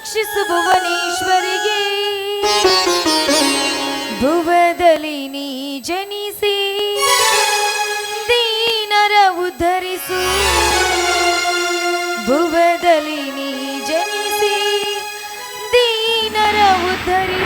ರಕ್ಷಿಸು ಭುವನೇಶ್ವರಿಗೆ ಭುವದಲ್ಲಿ ನೀ ಜನಿಸಿ ದೀನರ ಉದ್ಧರಿಸು. ಭುವದಲ್ಲಿ ನೀ ಜನಿಸಿ ದೀನರ ಉದ್ಧರಿಸು.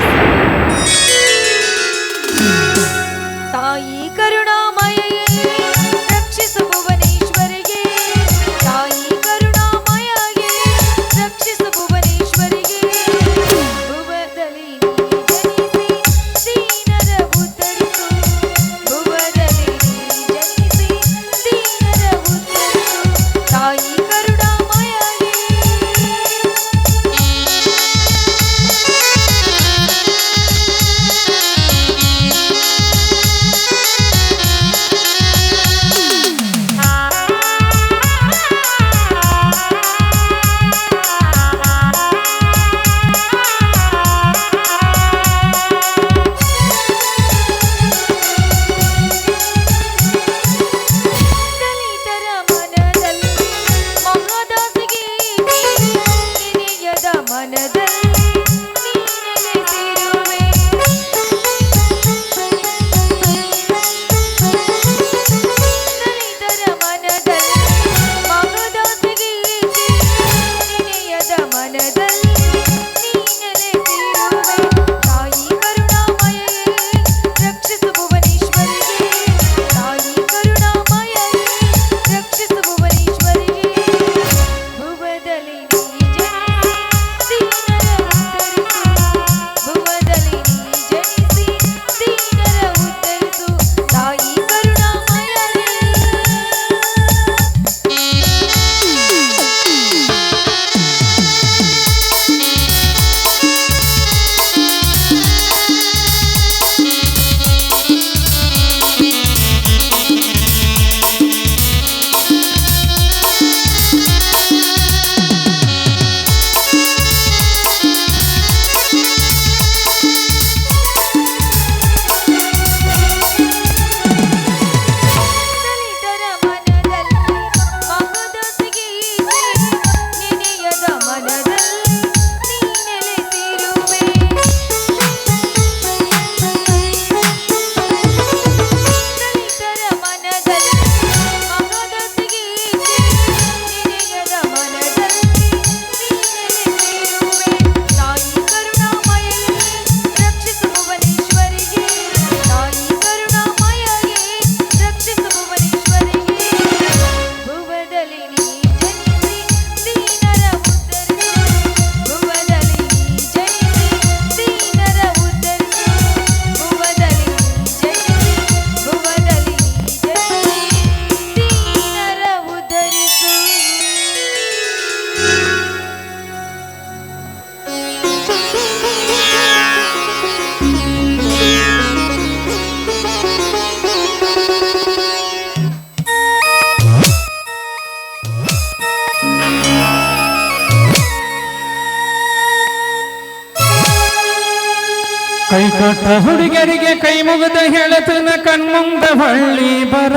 ಕೈ ಕೊಟ್ಟ ಹುಡುಗರಿಗೆ ಕೈ ಮುಗಿದ ಹೇಳತನ ಕಣ್ಮುಂದ ಬಳ್ಳಿ ಬರ